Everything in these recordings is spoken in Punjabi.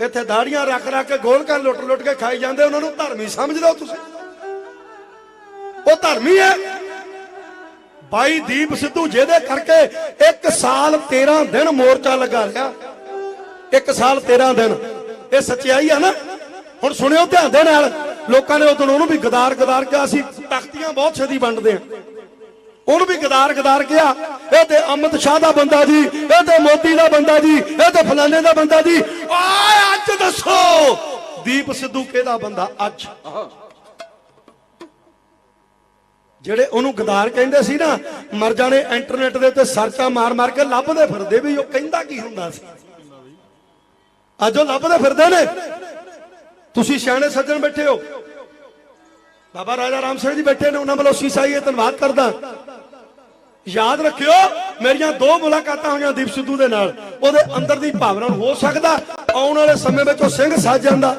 ਇੱਥੇ ਦਾੜੀਆਂ ਰੱਖ ਰੱਖ ਕੇ ਗੋਲ ਕਰ ਲੁੱਟ ਲੁੱਟ ਕੇ ਖਾਈ ਜਾਂਦੇ, ਉਹਨਾਂ ਨੂੰ ਧਰਮੀ ਸਮਝਦੇ ਹੋ ਤੁਸੀਂ। ਉਹ ਧਰਮੀ ਹੈ। ਬਾਈ ਦੀਪ ਸਿੱਧੂ ਜਿਹਦੇ ਕਰਕੇ 1 ਸਾਲ 13 ਦਿਨ ਮੋਰਚਾ ਲਗਾ ਰਿਹਾ। 1 ਸਾਲ 13 ਦਿਨ। ਇਹ ਸੱਚਾਈ ਆ ਨਾ। ਹੁਣ ਸੁਣਿਓ ਧਿਆਨ ਦੇ ਨਾਲ। ਲੋਕਾਂ ਨੇ ਉਦੋਂ ਉਹਨੂੰ ਵੀ ਗਦਾਰ ਗਦਾਰ ਕਿਹਾ ਸੀ, ਤਖਤੀਆਂ ਬਹੁਤ ਛੇਤੀ ਵੰਡਦੇ ਆ। ਉਹਨੂੰ ਵੀ ਗਦਾਰ ਗਦਾਰ ਕਿਹਾ, ਇਹ ਤੇ ਅਮਿਤ ਸ਼ਾਹ ਦਾ ਬੰਦਾ ਜੀ, ਇਹ ਤੇ ਮੋਦੀ ਦਾ ਬੰਦਾ ਜੀ, ਇਹ ਤੇ ਫਲਾਣੇ ਦਾ ਬੰਦਾ ਜੀ। ਓਏ ਅੱਜ ਦੱਸੋ, ਦੀਪ ਸਿੱਧੂ ਕਿਹਦਾ ਬੰਦਾ ਅੱਜ। ਜਿਹੜੇ ਉਹਨੂੰ ਗਦਾਰ ਕਹਿੰਦੇ ਸੀ ਨਾ, ਮਰ ਜਾਣੇ ਇੰਟਰਨੈਟ ਦੇ ਉੱਤੇ ਸਰਚਾਂ ਮਾਰ ਮਾਰ ਕੇ ਲੱਭਦੇ ਫਿਰਦੇ ਵੀ, ਉਹ ਕਹਿੰਦਾ ਕੀ ਹੁੰਦਾ ਸੀ? ਅੱਜ ਉਹ ਲੱਭਦੇ ਫਿਰਦੇ ਨੇ। ਤੁਸੀਂ ਸਿਆਣੇ ਸੱਜਣ ਬੈਠੇ ਹੋ। ਬਾਬਾ ਰਾਜਾ ਰਾਮ ਸਿੰਘ ਜੀ ਬੈਠੇ ਨੇ, ਉਹਨਾਂ ਵੱਲੋਂ ਸੀਸਾਈ ਧੰਨਵਾਦ ਕਰਦਾ। ਯਾਦ ਰੱਖਿਓ, ਮੇਰੀਆਂ ਦੋ ਮੁਲਾਕਾਤਾਂ ਹੋਈਆਂ ਦੀਪ ਸਿੱਧੂ ਦੇ ਨਾਲ। ਉਹਦੇ ਅੰਦਰ ਦੀ ਭਾਵਨਾ ਨੂੰ ਹੋ ਸਕਦਾ ਆਉਣ ਵਾਲੇ ਸਮੇਂ ਵਿੱਚ ਉਹ ਸਿੰਘ ਸੱਜ ਜਾਂਦਾ।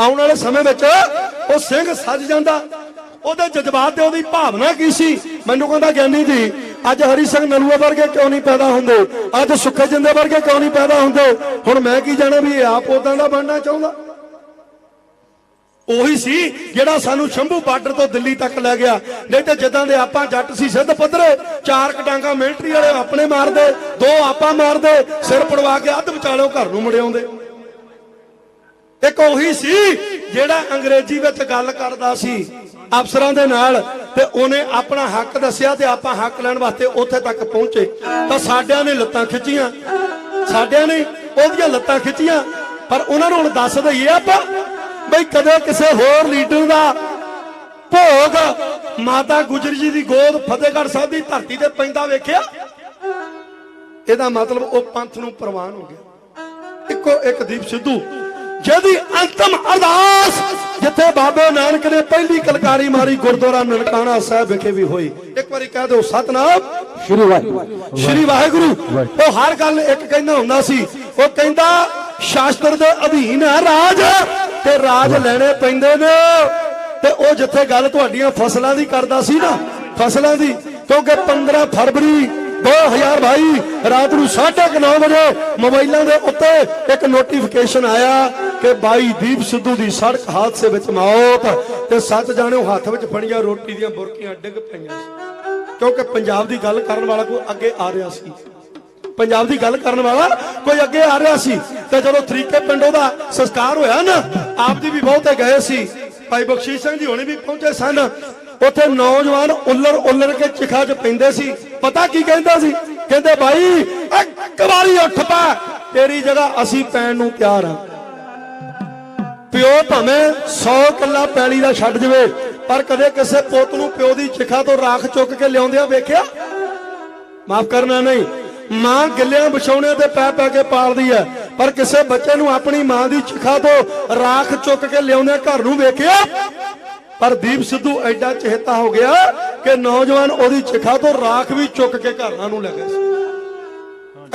ਆਉਣ ਵਾਲੇ ਸਮੇਂ ਵਿੱਚ ਉਹ ਸਿੰਘ ਸੱਜ ਜਾਂਦਾ। ਉਹਦੇ ਜਜ਼ਬਾਤ ਤੇ ਉਹਦੀ ਭਾਵਨਾ ਕੀ ਸੀ? ਮੈਨੂੰ ਕਹਿੰਦਾ, ਗਿਆਨੀ ਜੀ, ਅੱਜ ਹਰੀ ਸਿੰਘ ਨਲੂਆ ਵਰਗੇ ਕਿਉਂ ਨਹੀਂ ਪੈਦਾ ਹੁੰਦੇ? ਅੱਜ ਸੁੱਖੇ ਜਿੰਦੇ ਵਰਗੇ ਕਿਉਂ ਨਹੀਂ ਪੈਦਾ ਹੁੰਦੇ? ਹੁਣ ਮੈਂ ਕੀ ਜਾਣਾ ਵੀ ਇਹ ਆਪ ਉਦਾਂ ਦਾ ਬਣਨਾ ਚਾਹੁੰਦਾ? ਉਹੀ ਸੀ ਜਿਹੜਾ ਸਾਨੂੰ ਸ਼ੰਭੂ ਬਾਰਡਰ ਤੋਂ ਦਿੱਲੀ ਤੱਕ ਲੈ ਗਿਆ। ਨਹੀਂ ਤੇ ਜਿੱਦਾਂ ਦੇ ਆਪਾਂ ਜੱਟ ਸੀ, ਸਿੱਧ ਪੱਧਰੇ, ਚਾਰ ਕਟਾਂਗਾ ਮਿਲਟਰੀ ਵਾਲੇ ਆਪਣੇ ਮਾਰਦੇ, ਦੋ ਆਪਾਂ ਮਾਰਦੇ, ਸਿਰ ਪੜਵਾ ਕੇ ਅੱਧ ਵਿਚਾਲਿਓ ਘਰ ਨੂੰ ਮੁੜ ਆਉਂਦੇ। ਇੱਕ ਉਹੀ ਸੀ ਜਿਹੜਾ ਅੰਗਰੇਜ਼ੀ ਵਿੱਚ ਗੱਲ ਕਰਦਾ ਸੀ ਅਫਸਰਾਂ ਦੇ ਨਾਲ ਤੇ ਉਹਨੇ ਆਪਣਾ ਹੱਕ ਦੱਸਿਆ ਤੇ ਆਪਾਂ ਹੱਕ ਲੈਣ ਵਾਸਤੇ ਉੱਥੇ ਤੱਕ ਪਹੁੰਚੇ। ਤਾਂ ਸਾਡਿਆਂ ਨੇ ਲੱਤਾਂ ਖਿੱਚੀਆਂ। ਸਾਡਿਆਂ ਨੇ ਉਹਦੀਆਂ ਲੱਤਾਂ ਖਿੱਚੀਆਂ। ਪਰ ਉਹਨਾਂ ਨੂੰ ਹੁਣ ਦੱਸ ਦਈਏ ਆਪਾਂ ਬਈ ਕਦੇ ਕਿਸੇ ਹੋਰ ਲੀਡਰ ਦਾ ਭੋਗ ਮਾਤਾ ਗੁਜਰੀ ਜੀ ਦੀ ਗੋਦ ਫਤਿਹਗੜ੍ਹ ਸਾਹਿਬ ਦੀ ਧਰਤੀ ਤੇ ਪੈਂਦਾ ਵੇਖਿਆ? ਇਹਦਾ ਮਤਲਬ ਉਹ ਪੰਥ ਨੂੰ ਪ੍ਰਵਾਨ ਹੋ ਗਿਆ। ਇੱਕੋ ਇੱਕ ਦੀਪ ਸਿੱਧੂ ਜਿਹਦੀ ਅੰਤਮ ਅਰਦਾਸ ਜਿੱਥੇ ਬਾਬੇ ਨਾਨਕ ਨੇ ਪਹਿਲੀ ਕਲਕਾਰੀ ਮਾਰੀ ਗੁਰਦੁਆਰਾ ਨਨਕਾਣਾ ਸਾਹਿਬ ਵਿਖੇ ਵੀ ਹੋਈ। ਇੱਕ ਵਾਰੀ ਕਹਿ ਦਿਓ ਸਤਨਾਮ। ਸ਼ੁਰੂ ਵਾਹਿਗੁਰੂ। ਸ਼੍ਰੀ ਵਾਹਿਗੁਰੂ। ਉਹ ਹਰ ਗੱਲ ਇੱਕ ਕਹਿੰਦਾ ਹੁੰਦਾ ਸੀ। ਉਹ ਕਹਿੰਦਾ ਸ਼ਾਸਤਰ ਦੇ ਅਧੀਨ ਹੈ ਰਾਜ, ਤੇ ਰਾਜ ਲੈਣੇ ਪੈਂਦੇ ਨੇ। ਤੇ ਉਹ ਜਿੱਥੇ ਗੱਲ ਤੁਹਾਡੀਆਂ ਫਸਲਾਂ ਦੀ ਕਰਦਾ ਸੀ ਨਾ, ਫਸਲਾਂ ਦੀ, ਕਿਉਂਕਿ 15 ਫਰਵਰੀ 2022 ਰਾਤ ਨੂੰ 9:30 ਵਜੇ ਮੋਬਾਈਲਾਂ ਦੇ ਉੱਤੇ ਇੱਕ ਨੋਟੀਫਿਕੇਸ਼ਨ ਆਇਆ ਕਿ ਬਾਈ ਦੀਪ ਸਿੱਧੂ ਦੀ ਸੜਕ ਹਾਦਸੇ ਵਿੱਚ ਮੌਤ, ਤੇ ਸੱਚ ਜਾਣਿਓ ਹੱਥ ਵਿੱਚ ਫੜੀਆਂ, ਰੋਟੀ ਦੀਆਂ ਬੁਰਕੀਆਂ ਡਿੱਗ ਪਈਆਂ ਕਿਉਂਕਿ ਪੰਜਾਬ ਦੀ ਗੱਲ ਕਰਨ ਵਾਲਾ ਕੋਈ ਅੱਗੇ ਆ ਰਿਹਾ ਸੀ। ਪੰਜਾਬ ਦੀ ਗੱਲ ਕਰਨ ਵਾਲਾ ਕੋਈ ਅੱਗੇ ਆ ਰਿਹਾ ਸੀ। ਤੇ ਜਦੋਂ ਤਰੀਕੇ ਪਿੰਡੋਂ ਦਾ ਸੰਸਕਾਰ ਹੋਇਆ ਨਾ, ਆਪ ਜੀ ਵੀ ਬਹੁਤੇ ਗਏ ਸੀ। ਭਾਈ ਬਖਸ਼ੀਸ਼ ਸਿੰਘ ਜੀ ਹੁਣੇ ਵੀ ਪਹੁੰਚੇ ਸਨ। ਉੱਥੇ ਨੌਜਵਾਨ ਉੱਲਰ ਉੱਲਰ ਕੇ ਚਿਖਾ 'ਚ ਪੈਂਦੇ ਸੀ। ਪਤਾ ਕੀ ਕਹਿੰਦਾ ਸੀ? ਕਹਿੰਦੇ, ਭਾਈ, ਇੱਕ ਵਾਰੀ ਉੱਠ ਪਾ। ਤੇਰੀ ਜਗ੍ਹਾ ਅਸੀਂ ਪੈਣ ਨੂੰ ਤਿਆਰ ਹਾਂ। ਪਿਓ ਭਾਵੇਂ 100 ਕਿੱਲਾ ਪੈਲੀ ਦਾ ਛੱਡ ਜਵੇ, ਪਰ ਕਦੇ ਕਿਸੇ ਪੁੱਤ ਨੂੰ ਪਿਓ ਦੀ ਚਿਖਾ ਤੋਂ ਰਾਖ ਚੁੱਕ ਕੇ ਲਿਆਉਂਦਿਆਂ ਵੇਖਿਆ? ਮਾਫ ਕਰਨਾ ਨਹੀਂ। ਮਾਂ ਗਿੱਲਿਆਂ ਵਿਛਾਉਣੇ ਤੇ ਪੈ ਪੈ ਕੇ ਪਾਲਦੀ ਹੈ ਪਰ ਕਿਸੇ ਬੱਚੇ ਨੂੰ ਆਪਣੀ ਮਾਂ ਦੀ ਚਿਖਾ ਤੋਂ ਰਾਖ ਚੁੱਕ ਕੇ ਲਿਆਉਂਦੇ ਘਰ ਨੂੰ ਵੇਖਿਆ। ਪਰ ਦੀਪ ਸਿੱਧੂ ਐਡਾ ਚਿਹਤਾ ਹੋ ਗਿਆ ਕਿ ਨੌਜਵਾਨ ਉਹਦੀ ਚਿਖਾ ਤੋਂ ਰਾਖ ਵੀ ਚੁੱਕ ਕੇ ਘਰਾਂ ਨੂੰ ਲੈ ਗਏ ਸੀ।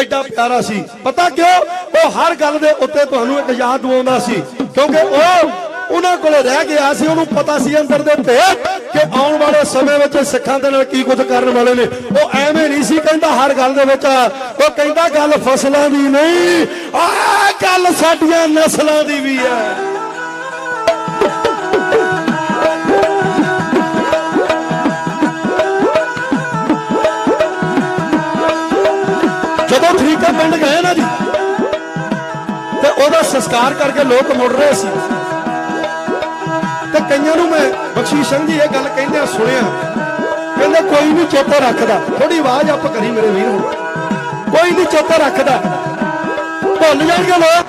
ਐਡਾ ਪਿਆਰਾ ਸੀ। ਪਤਾ ਕਿਉਂ? ਉਹ ਹਰ ਗੱਲ ਦੇ ਉੱਤੇ ਤੁਹਾਨੂੰ ਇੱਕ ਯਾਦ ਦਵਾਉਂਦਾ ਸੀ। ਕਿਉਂਕਿ ਉਹ ਉਹਨਾਂ ਕੋਲੇ ਰਹਿ ਗਿਆ ਸੀ, ਉਹਨੂੰ ਪਤਾ ਸੀ ਅੰਦਰ ਦੇ ਭੇਤ ਕਿ ਆਉਣ ਵਾਲੇ ਸਮੇਂ ਵਿੱਚ ਸਿੱਖਾਂ ਦੇ ਨਾਲ ਕੀ ਕੁਝ ਕਰਨ ਵਾਲੇ ਨੇ। ਉਹ ਐਵੇਂ ਨਹੀਂ ਸੀ ਕਹਿੰਦਾ ਹਰ ਗੱਲ ਦੇ ਵਿੱਚ, ਉਹ ਕਹਿੰਦਾ ਗੱਲ ਫਸਲਾਂ ਦੀ ਨਹੀਂ, ਆਹ ਗੱਲ ਸਾਡੀਆਂ ਨਸਲਾਂ ਦੀ ਵੀ ਹੈ। ਜਦੋਂ ਫਰੀਕਾ ਪਿੰਡ ਗਏ ਨਾ ਜੀ, ਤੇ ਉਹਦਾ ਸੰਸਕਾਰ ਕਰਕੇ ਲੋਕ ਮੁੜ ਰਹੇ ਸੀ। ਤੇ ਕਈਆਂ ਨੂੰ ਮੈਂ ਬਖਸ਼ੀਸ਼ ਸਿੰਘ ਜੀ ਇਹ ਗੱਲ ਕਹਿੰਦੇ ਸੁਣਿਆ, ਕਹਿੰਦੇ ਕੋਈ ਨਹੀਂ ਚੇਤਾ ਰੱਖਦਾ। ਥੋੜੀ ਆਵਾਜ਼ ਆਪ ਕਰੀ ਮੇਰੇ ਵੀਰ ਹੁਣ ਕੋਈ ਨਹੀਂ ਚੇਤਾ ਰੱਖਦਾ। ਭੁੱਲ ਜਾਣਗੇ ਲੋਕ।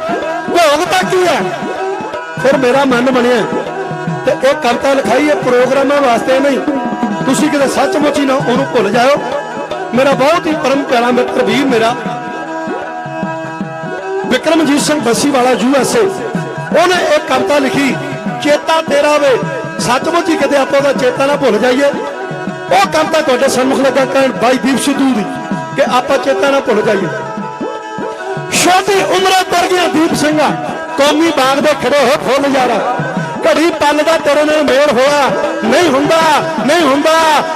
ਭੋਗ ਤੱਕ ਹੀ ਹੈ? ਫਿਰ ਮੇਰਾ ਮਨ ਬਣਿਆ। ਤੇ ਇਹ ਕਵਿਤਾ ਲਿਖਾਈ, ਇਹ ਪ੍ਰੋਗਰਾਮਾਂ ਵਾਸਤੇ ਨਹੀਂ। ਤੁਸੀਂ ਕਿਤੇ ਸੱਚਮੁੱਚ ਹੀ ਨਾ ਉਹਨੂੰ ਭੁੱਲ ਜਾਓ ਮੇਰਾ ਬਹੁਤ ਹੀ ਪਰਮ ਪਿਆਰਾ ਮਿੱਤਰ ਵੀਰ ਮੇਰਾ। ਵਿਕਰਮਜੀਤ ਸਿੰਘ ਬੱਸੀ ਵਾਲਾ ਯੂਐਸਏ ਉਹਨੇ ਇੱਕ ਕਵਿਤਾ ਲਿਖੀ। ਚੇਤਾ ਤੇਰਾ ਵੇ ਸੱਚਮੁੱਚ ਹੀ ਕਿਤੇ ਆਪਾਂ ਦਾ ਚੇਤਾ ਨਾ ਭੁੱਲ ਜਾਈਏ। ਉਹ ਕਵਿਤਾ ਤੁਹਾਡੇ ਸਨਮੁਖ ਲੱਗਾ ਕਹਿਣ ਬਾਈ ਦੀਪ ਸਿੱਧੂ ਦੀ, ਕਿ ਆਪਾਂ ਚੇਤਾ ਨਾ ਭੁੱਲ ਜਾਈਏ। ਛੋਟੀ ਉਮਰਾਂ ਪਰ ਗਿਆ ਦੀਪ ਸਿੰਘਾ, ਕੌਮੀ ਬਾਗ ਦੇ ਖੜੇ ਹੋ ਫੁੱਲ ਯਾਰਾ। ਘੜੀ ਪੱਲ ਦਾ ਤੇਰੇ ਨਾਲ ਮੇਲ ਹੋਇਆ, ਨਹੀਂ ਹੁੰਦਾ ਨਹੀਂ ਹੁੰਦਾ।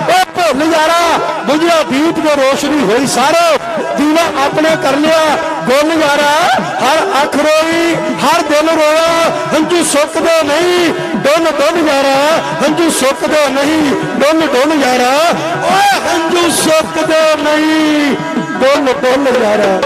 ਉਹ ਭੁੱਲ ਨਜ਼ਾਰਾ ਬੁਝਿਆ ਦੀਪ ਜੋ ਰੋਸ਼ਨੀ ਹੋਈ ਸਾਰੇ। ਦੀਵਾ ਆਪਣੇ ਕਰ ਲਿਆ ਗੁੱਲ ਯਾਰਾ, ਹਰ ਅੱਖ ਰੋਈ, ਹਰ ਰੋਇਆ, ਹੰਝੂ ਸੁੱਕਦੇ ਨਹੀਂ। ਡੁੱਲ ਡੁੱਲ ਯਾਰਾ, ਹੰਝੂ ਸੁੱਕਦੇ ਨਹੀਂ। ਡੁੱਲ ਡੁੱਲ ਯਾਰਾ, ਓਏ ਹੰਝੂ ਸੁੱਕਦੇ ਨਹੀਂ। ਡੁੱਲ ਡੁੱਲ ਯਾਰਾ।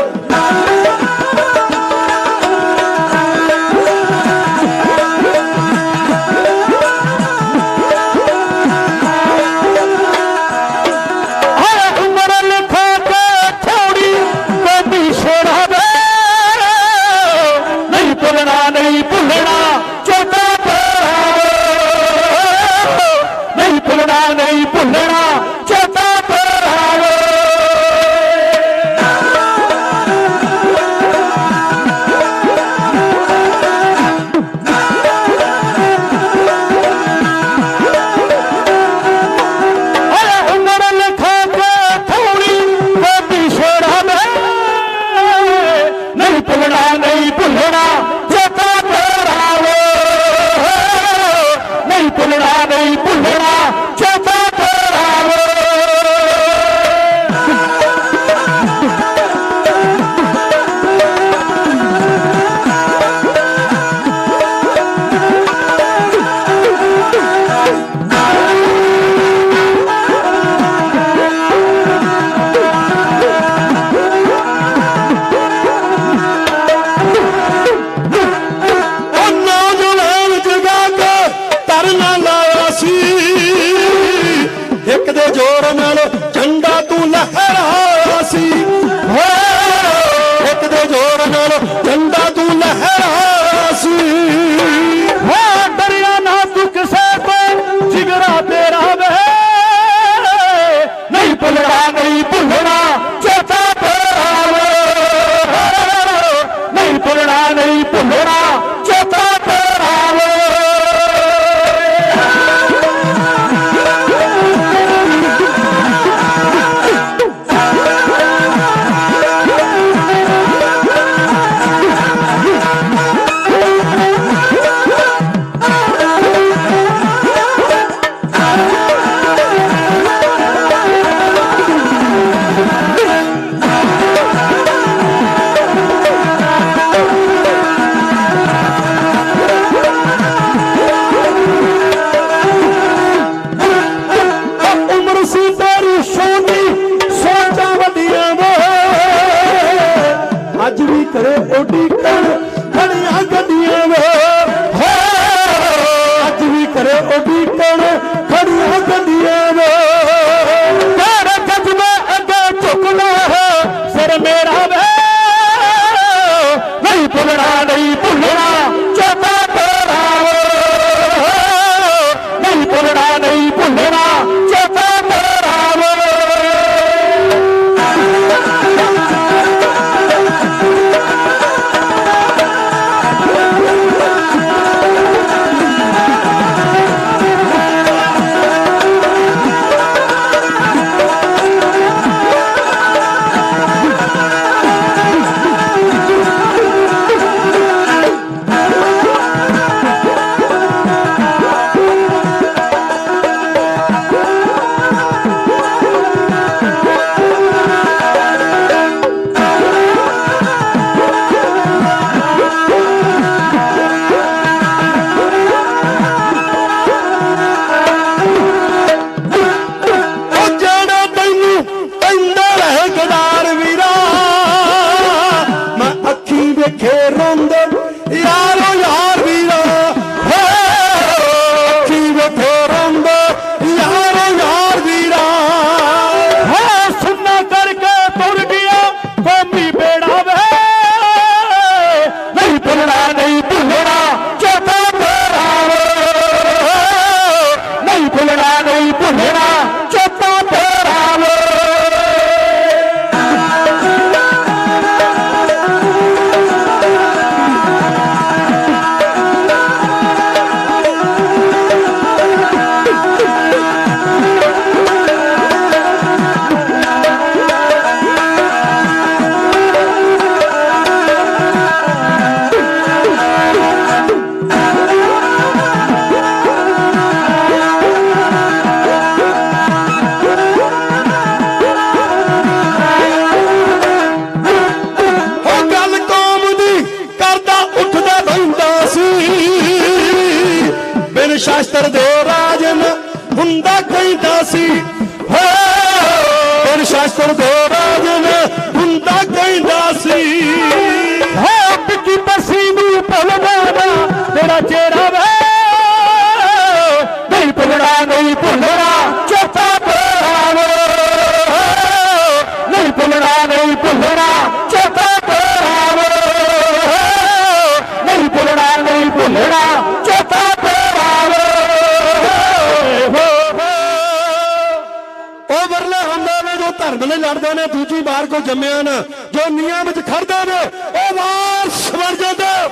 ਲੜਦੇ ਨੇ, ਦੂਜੀ ਵਾਰ ਕੋ ਜੰਮਿਆ ਨਾ। ਜੋ ਨੀਆਂ ਵਿੱਚ ਖੜਦੇ ਨੇ, ਉਹ ਵਾਰਸ ਬਣ ਜਾਂਦੇ।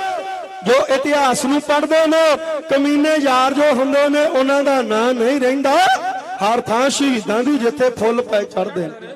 ਜੋ ਇਤਿਹਾਸ ਨੂੰ ਪੜ੍ਹਦੇ ਨੇ, ਕਮੀਨੇ ਯਾਰ ਜੋ ਹੁੰਦੇ ਨੇ, ਉਹਨਾਂ ਦਾ ਨਾਂ ਨਹੀਂ ਰਹਿੰਦਾ। ਹਰ ਥਾਂ ਸ਼ਹੀਦਾਂ ਦੀ ਜਿੱਥੇ ਫੁੱਲ ਪੈ ਚੜਦੇ ਨੇ।